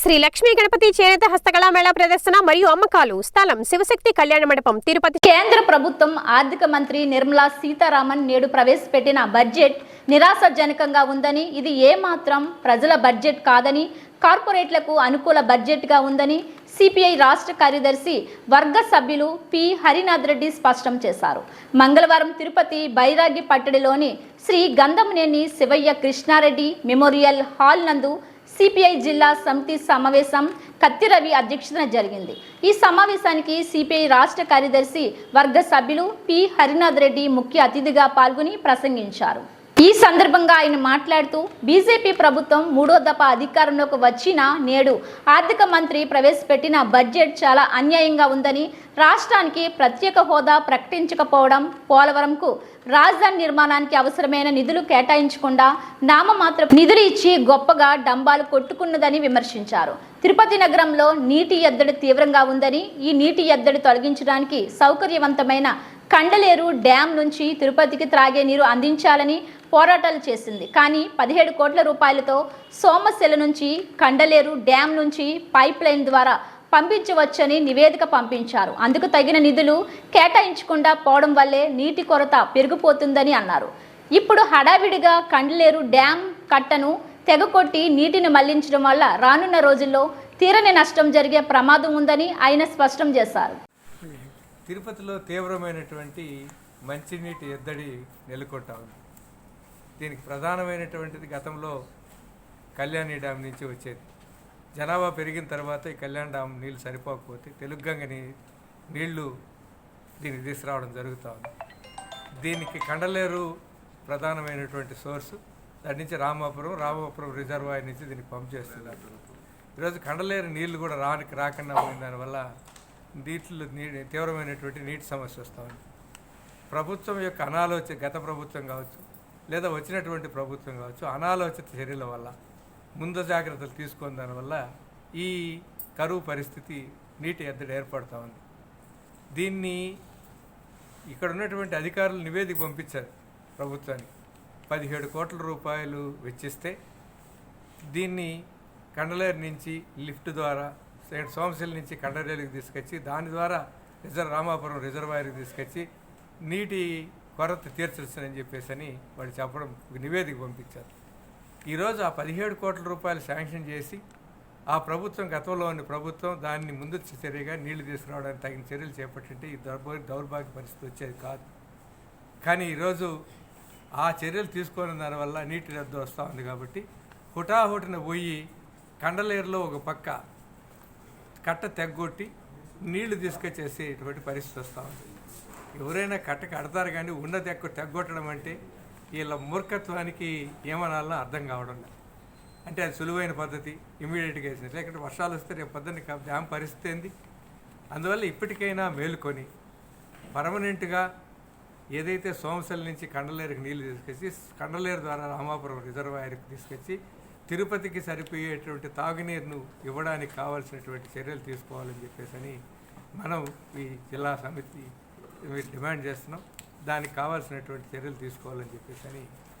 శ్రీ లక్ష్మీ గణపతి చేనేత హస్తకళా మేళా ప్రదర్శన మరియు అమ్మకాలు. స్థలం శివశక్తి కళ్యాణ మండపం. తిరుపతి కేంద్ర ప్రభుత్వం ఆర్థిక మంత్రి నిర్మలా సీతారామన్ నేడు ప్రవేశపెట్టిన బడ్జెట్ నిరాశాజనకంగా ఉందని ఇది ఏమాత్రం ప్రజల బడ్జెట్ కాదని కార్పొరేట్లకు అనుకూల బడ్జెట్గా ఉందని సిపిఐ రాష్ట్ర కార్యదర్శి వర్గ సభ్యులు పి. హరినాథ్ రెడ్డి స్పష్టం చేశారు. మంగళవారం తిరుపతి బైరాగి పట్టడిలోని శ్రీ గంధమునేని శివయ్య కృష్ణారెడ్డి మెమోరియల్ హాల్ నందు సిపిఐ జిల్లా సమితి సమావేశం కత్తిరవి అధ్యక్షతన జరిగింది. ఈ సమావేశానికి సిపిఐ రాష్ట్ర కార్యదర్శి వర్గ సభ్యులు పి. హరినాథ్ రెడ్డి ముఖ్య అతిథిగా పాల్గొని ప్రసంగించారు. ఈ సందర్భంగా ఆయన మాట్లాడుతూ బీజేపీ ప్రభుత్వం మూడో దఫా అధికారంలోకి వచ్చిన నేడు ఆర్థిక మంత్రి ప్రవేశపెట్టిన బడ్జెట్ చాలా అన్యాయంగా ఉందని రాష్ట్రానికి ప్రత్యేక హోదా ప్రకటించకపోవడం పోలవరంకు రాజధాని నిర్మాణానికి అవసరమైన నిధులు కేటాయించకుండా నామమాత్ర నిధులు ఇచ్చి గొప్పగా డంబాలు కొట్టుకున్నదని విమర్శించారు. తిరుపతి నగరంలో నీటి ఎద్దడి తీవ్రంగా ఉందని ఈ నీటి ఎద్దడి తొలగించడానికి సౌకర్యవంతమైన కండలేరు డ్యాం నుంచి తిరుపతికి త్రాగే నీరు అందించాలని పోరాటాలు చేసింది. కానీ పదిహేడు కోట్ల రూపాయలతో సోమశిల నుంచి కండలేరు డ్యాం నుంచి పైప్ లైన్ ద్వారా పంపించవచ్చని నివేదిక పంపించారు. అందుకు తగిన నిధులు కేటాయించకుండా పోవడం వల్లే నీటి కొరత పెరిగిపోతుందని అన్నారు. ఇప్పుడు హడావిడిగా కండలేరు డ్యాం కట్టను తెగకొట్టి నీటిని మళ్ళించడం వల్ల రానున్న రోజుల్లో తీరని నష్టం జరిగే ప్రమాదం ఉందని ఆయన స్పష్టం చేశారు. తిరుపతిలో తీవ్రమైనటువంటి మంచినీటి ఎద్దడి నెలకొట్టా ఉంది. దీనికి ప్రధానమైనటువంటిది గతంలో కళ్యాణి డ్యామ్ నుంచి వచ్చేది. జనాభా పెరిగిన తర్వాత ఈ కళ్యాణ్ డ్యామ్ నీళ్ళు సరిపోకపోతే తెలుగుగంగని నీళ్ళు దీనికి తీసుకురావడం జరుగుతూ ఉంది. దీనికి కండలేరు ప్రధానమైనటువంటి సోర్సు. దాని నుంచి రామాపురం రామాపురం రిజర్వాయర్ నుంచి దీనికి పంప్ చేస్తున్నారు. ఈరోజు కండలేరు నీళ్ళు కూడా రానికి రాకుండా పోయిన దానివల్ల నీటిలో నీటి తీవ్రమైనటువంటి నీటి సమస్య వస్తూ ఉంది. ప్రభుత్వం యొక్క అనాలోచిత గత ప్రభుత్వం కావచ్చు లేదా వచ్చినటువంటి ప్రభుత్వం కావచ్చు అనాలోచిత చర్యల వల్ల ముందు జాగ్రత్తలు తీసుకున్న దానివల్ల ఈ కరువు పరిస్థితి నీటి ఎద్దడి ఏర్పడుతూ ఉంది. దీన్ని ఇక్కడ ఉన్నటువంటి అధికారులు నివేదిక పంపించారు ప్రభుత్వానికి. పదిహేడు కోట్ల రూపాయలు వెచ్చిస్తే దీన్ని కండలేరు నుంచి లిఫ్ట్ ద్వారా సెకండ్ సోమశిల నుంచి కండరేలుకి తీసుకొచ్చి దాని ద్వారా రిజర్వ్ రామాపురం రిజర్వాయర్కి తీసుకొచ్చి నీటి కొరత తీర్చవచ్చని చెప్పేసి అని వాళ్ళు చెప్పడం ఒక నివేదిక పంపించారు. ఈరోజు ఆ పదిహేడు కోట్ల రూపాయలు శాంక్షన్ చేసి ఆ ప్రభుత్వం గతంలో ఉన్న ప్రభుత్వం దాన్ని ముందు చర్యగా నీళ్ళు తీసుకురావడానికి తగిన చర్యలు చేపట్టింటే ఈ దౌర్భాగ్య దౌర్భాగ్య పరిస్థితి వచ్చేది కాదు. కానీ ఈరోజు ఆ చర్యలు తీసుకున్న దానివల్ల నీటి రద్దు వస్తూ ఉంది కాబట్టి హుటాహుటిన పోయి కండలేరులో ఒక పక్క కట్ట తెగ్గొట్టి నీళ్ళు తీసుకొచ్చేసేటువంటి పరిస్థితి వస్తూ ఉంది. ఎవరైనా కట్ట కడతారు కానీ ఉన్న తెగ్గ తెగ్గొట్టడం అంటే వీళ్ళ మూర్ఖత్వానికి ఏమనాలో అర్థం కావడం లేదు. అంటే అది సులువైన పద్ధతి ఇమీడియట్గా వేసింది. లేకుంటే వర్షాలు వస్తే రేపు పొద్దున్న డ్యామ్ పరిస్థితి ఏంది? అందువల్ల ఇప్పటికైనా మేలుకొని పర్మనెంట్గా ఏదైతే సోమశల నుంచి కండలేరుకి నీళ్ళు తీసుకొచ్చి కండలేరు ద్వారా రామాపురం రిజర్వాయర్కి తీసుకొచ్చి తిరుపతికి సరిపోయేటువంటి తాగునీరును ఇవ్వడానికి కావాల్సినటువంటి చర్యలు తీసుకోవాలని చెప్పేసి అని మనం ఈ జిల్లా సమితి డిమాండ్ చేస్తున్నాం. దానికి కావాల్సినటువంటి చర్యలు తీసుకోవాలని చెప్పేసి అని